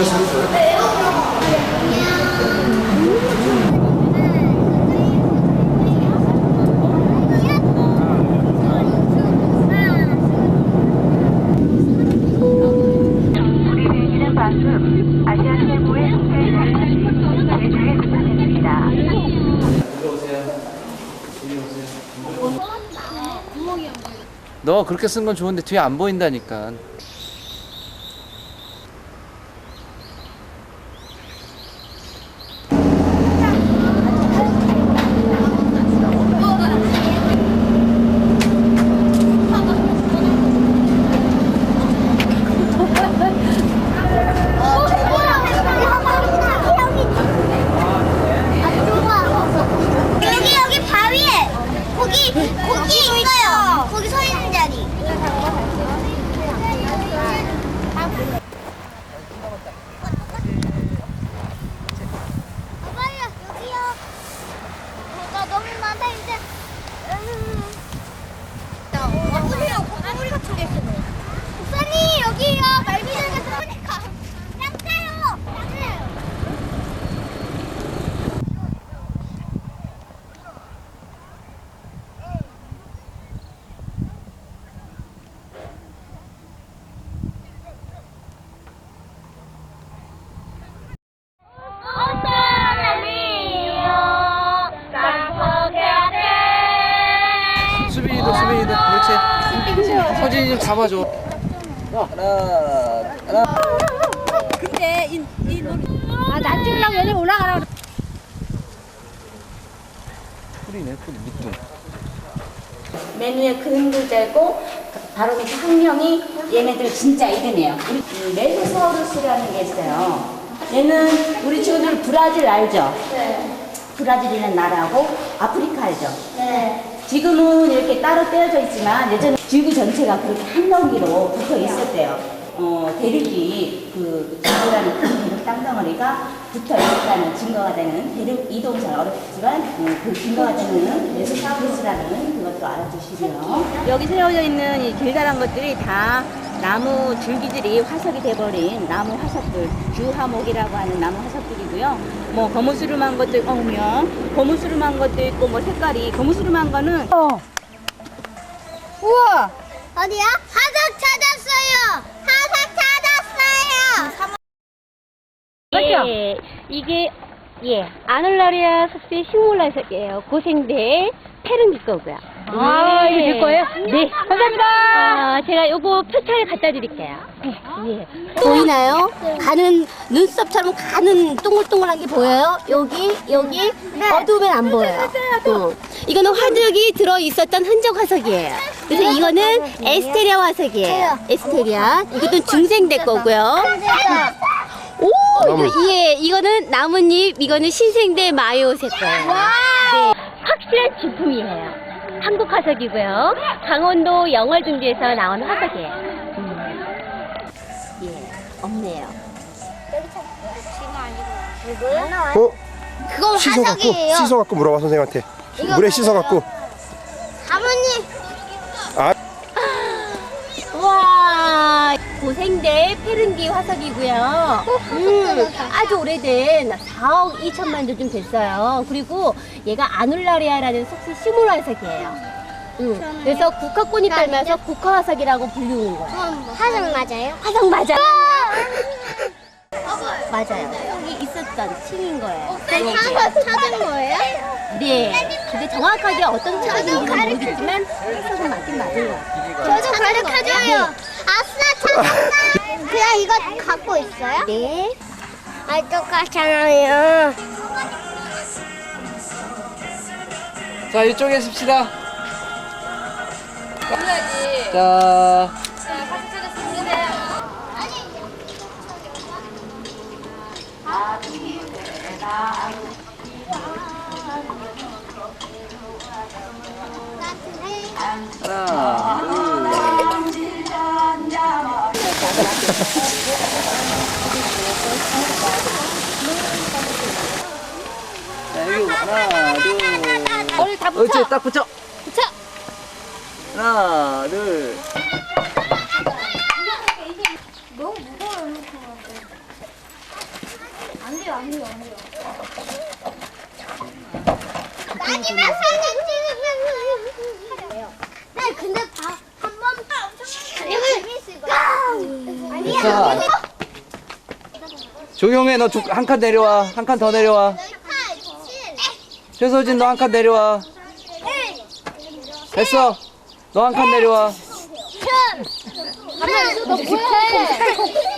빌려서 해줘요? 너 그렇게 쓴 건 좋은데 뒤에 안 보인다니까. 서진이 좀 잡아줘. 하나 하나. 아나 찍으려고 얘네 올라가라 뿌리네 뿌리 밑에. 메뉴에 그림도 되고 바로 밑에 학명이 얘네들 진짜 이름이에요. 우리 음, 메소사우루스라는 게 있어요. 얘는 우리 친구들 브라질 알죠? 네. 브라질이라는 나라하고 아프리카 알죠? 네. 지금은 이렇게 따로 떼어져 있지만 예전에 지구 전체가 그렇게 한 덩기로 붙어 있었대요. 어, 대륙이 그 지구라는 큰 대륙 땅덩어리가 붙어 있었다는 증거가 되는 대륙 이동 잘 어렵지만 어, 그 증거가 되는 메소사우루스라는 그것도 알아주시고요. 여기 세워져 있는 이 길다란 것들이 다 나무 줄기들이 화석이 돼버린 나무 화석들, 주화목이라고 하는 나무 화석들이고요. 뭐 거무스름한 것도 있고, 보면 거무스름한 것도 있고, 뭐 색깔이 거무스름한 거는 우와 어디야? 화석 찾았어요. 화석 찾았어요. 예, 이게 예 아놀라리아 섭씨 식물화석이에요. 고생대 페르니 거고요. 아, 이거 제 거예요? 네, 감사합니다. 아, 제가 요거 표창을 갖다 드릴게요. 예. 보이나요? 가는 눈썹처럼 가는 동글동글한 게 보여요? 여기 여기 어두우면 안 보여요. 어. 이거는 화석이 들어 있었던 흔적 화석이에요. 그래서 이거는 에스테리아 화석이에요. 에스테리아. 이것도 중생대 거고요. 오, 이거, 예, 이거는 나뭇잎, 이거는 신생대 마요색 거예요. 네. 확실한 진품이에요. 한국 화석이고요. 강원도 영월중지에서 나온 화석이에요. 예, 없네요. 어? 그건 씻어 갖고 화석이에요. 씻어 갖고 물어봐 선생님한테 이거 물에 맞아요. 씻어 갖고 아버님. 아 와 고생대 페른기 화석이고요. 음, 아주 오래된 4억 2천만 년좀 됐어요. 그리고 얘가 아놀라리아라는 속세 식물 화석이에요. 음, 그래서 국화꽃이 떨면서 국화 화석이라고 불리는 거예요. 화석 맞아요? 화석 맞아. 맞아요. 여기 있었던 층인 거예요. 화석 찾은 거예요? 네. 근데 정확하게 어떤 층인지는 모르겠지만 화석은 맞긴 맞은 것 같아요. 저도 가르쳐줘요. 아싸 찾았다. 그냥 이거 갖고 있어요? 네. 아 똑같잖아요. 자 이쪽에 씁시다. 자. 하나, 둘. 자, 여기 하나, 둘. 오늘 다 붙여. 옳지, 딱 붙여. 붙여. 하나, 둘. 너무 무거워요. 안 돼요, 안 돼요, 안 돼요. 마지막 사진 자. 조용해, 너 한 칸 내려와. 한 칸 더 내려와. 최소진, 너 한 칸 내려와. 됐어. 너 한 칸 내려와. 너 뭐해?